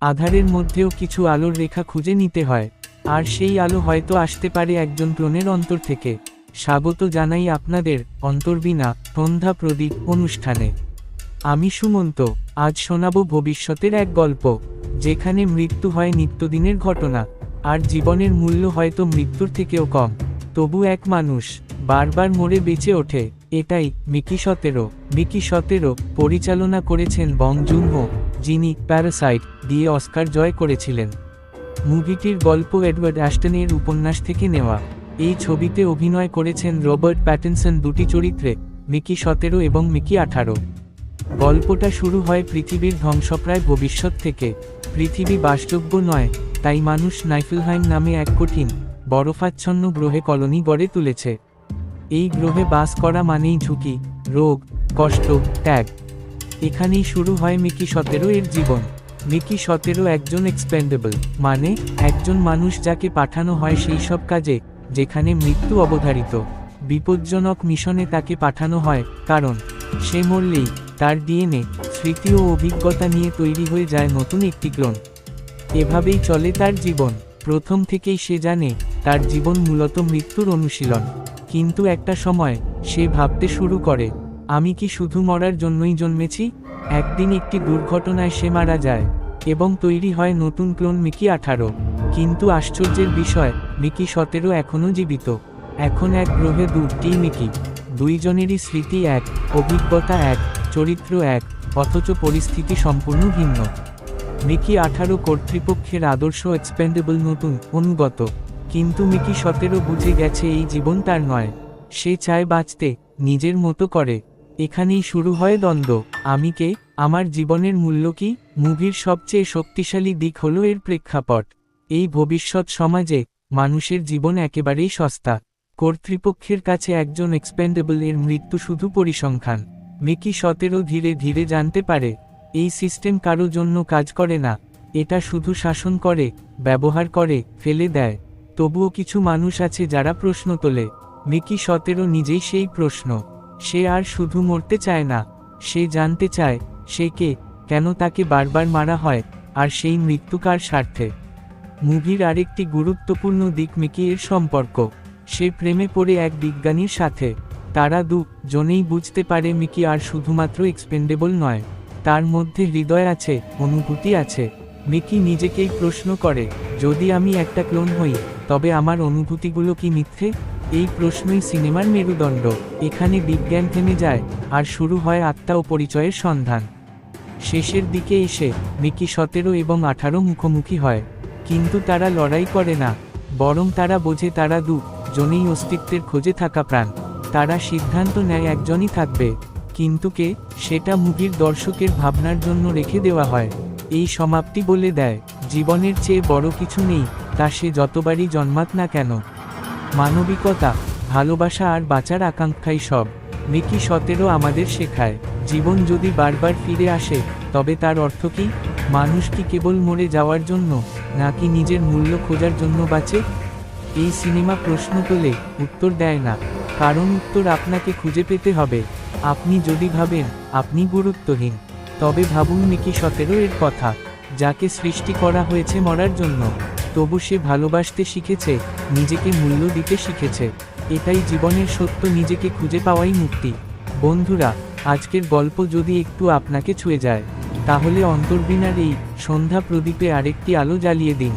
আধারের মধ্যেও কিছু আলোর রেখা খুঁজে নিতে হয়। আর সেই আলো হয়তো আসতে পারে একজন ক্লোনের অন্তর থেকে। স্বাগত জানাই আপনাদের অন্তর্বিনা সন্ধ্যা প্রদীপ অনুষ্ঠানে। আমি সুমন্ত, আজ শোনাব ভবিষ্যতের এক গল্প, যেখানে মৃত্যু হয় নিত্যদিনের ঘটনা, আর জীবনের মূল্য হয়তো মৃত্যুর থেকেও কম। তবু এক মানুষ বারবার মরে বেঁচে ওঠে, এটাই মিকি সতেরো। মিকি সতেরো পরিচালনা করেছেন বং জুনহো যিনি প্যারাসাইট দিয়ে অস্কার জয় করেছিলেন। মুভিটির গল্প এডওয়ার্ড অ্যাস্টনের উপন্যাস থেকে নেওয়া। এই ছবিতে অভিনয় করেছেন রবার্ট প্যাটিনসন দুটি চরিত্রে, মিকি সতেরো এবং মিকি আঠারো। গল্পটা শুরু হয় পৃথিবীর ধ্বংসপ্রায় ভবিষ্যৎ থেকে। পৃথিবী বাসযোগ্য নয়, তাই মানুষ নাইফেলহাইম নামে এক কঠিন, বরফাচ্ছন্ন গ্রহে কলোনি গড়ে তুলেছে। এই গ্রহে বাস করা মানেই ঝুঁকি, রোগ, কষ্ট, ত্যাগ। এখানেই শুরু হয় মিকি সতেরো এর জীবন। মিকি সতেরো একজন এক্সপেন্ডেবল মানে একজন মানুষ যাকে পাঠানো হয় সেই সব কাজে, যেখানে মৃত্যু অবধারিত। বিপজ্জনক মিশনে তাকে পাঠানো হয়, কারণ সে মরলেই তার ডিএনএ, স্মৃতি ও অভিজ্ঞতা নিয়ে তৈরি হয়ে যায় নতুন একটি ক্লোন এভাবেই চলে তার জীবন। প্রথম থেকেই সে জানে তার জীবন মূলত মৃত্যুর অনুশীলন। কিন্তু একটা সময় সে ভাবতে শুরু করে আমি কি শুধু মরার জন্যই জন্মেছি? একদিন একটি দুর্ঘটনায় সে মারা যায় এবং তৈরি হয় নতুন ক্লোন মিকি আঠারো। কিন্তু আশ্চর্যের বিষয়, মিকি সতেরো এখনও জীবিত। এখন এক গ্রহে দুটি মিকি। দুইজনেরই স্মৃতি এক, অভিজ্ঞতা এক, চরিত্র এক, অথচ পরিস্থিতি সম্পূর্ণ ভিন্ন। মিকি আঠারো কর্তৃপক্ষের আদর্শ এক্সপেন্ডেবল নতুন, অনুগত। কিন্তু মিকি সতেরো বুঝে গেছে এই জীবন তার নয়। সে চায় বাঁচতে, নিজের মতো করে। এখানেই শুরু হয় দ্বন্দ্ব। আমি কে? আমার জীবনের মূল্য কি? মুভির সবচেয়ে শক্তিশালী দিক হল এর প্রেক্ষাপট। এই ভবিষ্যৎ সমাজে মানুষের জীবন একেবারেই সস্তা। কর্তৃপক্ষের কাছে একজন এক্সপেন্ডেবল এর মৃত্যু শুধু পরিসংখ্যান। মিকি সতেরো ধীরে ধীরে জানতে পারে, এই সিস্টেম কারও জন্য কাজ করে না। এটা শুধু শাসন করে, ব্যবহার করে, ফেলে দেয়। তবুও কিছু মানুষ আছে যারা প্রশ্ন তোলে। মিকি সতেরো নিজেই সেই প্রশ্ন। সে আর শুধু মরতে চায় না, সে জানতে চায়, সে কে, কেন তাকে বারবার মারা হয়, আর সেই মৃত্যুকার স্বার্থে। মুভির আরেকটি গুরুত্বপূর্ণ দিক মিকি এর সম্পর্ক। সে প্রেমে পড়ে এক বিজ্ঞানীর সাথে। তারা দু, জনেই বুঝতে পারে মিকি আর শুধুমাত্র এক্সপেন্ডেবল নয়। তার মধ্যে হৃদয় আছে, অনুভূতি আছে। মিকি নিজেকেই প্রশ্ন করে, যদি আমি একটা ক্লোন হই, তবে আমার অনুভূতিগুলো কি মিথ্যে? এই প্রশ্নই সিনেমার মেরুদণ্ড। এখানে বিজ্ঞান থেমে যায়, আর শুরু হয় আত্মা ও পরিচয়ের সন্ধান। শেষের দিকে এসে মিকি সতেরো এবং আঠারো মুখোমুখি হয়। কিন্তু তারা লড়াই করে না, বরং তারা বোঝে তারা দু, জনেই অস্তিত্বের খোঁজে থাকা প্রাণ। তারা সিদ্ধান্ত নেয় একজনই থাকবে। কিন্তু কে, সেটা মুভির দর্শকের ভাবনার জন্য রেখে দেওয়া হয়। এই সমাপ্তি বলে দেয়, জীবনের চেয়ে বড় কিছু নেই, তা সে যতবারই জন্মাত না কেন। মানবিকতা, ভালোবাসা আর বাঁচার আকাঙ্ক্ষাই সব। মিকি সতেরো আমাদের শেখায়, জীবন যদি বারবার ফিরে আসে, তবে তার অর্থ কি? মানুষ কি কেবল মরে যাওয়ার জন্য, নাকি নিজের মূল্য খোঁজার জন্য বাঁচে? এই সিনেমা প্রশ্ন তোলে, উত্তর দেয় না, কারণ উত্তর আপনাকে খুঁজে পেতে হবে। আপনি যদি ভাবেন, আপনি গুরুত্বহীন, তবে ভাবুন মিকি সতেরো এর কথা, যাকে সৃষ্টি করা হয়েছে মরার জন্য। তবু সে ভালোবাসতে শিখেছে, নিজেকে মূল্য দিতে শিখেছে। এটাই জীবনের সত্য, নিজেকে খুঁজে পাওয়াই মুক্তি। বন্ধুরা, আজকের গল্প যদি একটু আপনাকে ছুঁয়ে যায়, তাহলে অন্তর্বিনার এই সন্ধ্যা প্রদীপে আরেকটি আলো জ্বালিয়ে দিন।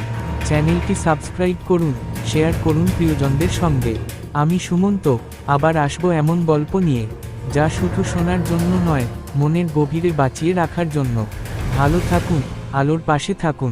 চ্যানেলটি সাবস্ক্রাইব করুন, শেয়ার করুন প্রিয়জনদের সঙ্গে। আমি সুমন্ত, আবার আসব এমন গল্প নিয়ে, যা শুধু শোনার জন্য নয়, মনের গভীরে বাঁচিয়ে রাখার জন্য। ভালো থাকুন, আলোর পাশে থাকুন।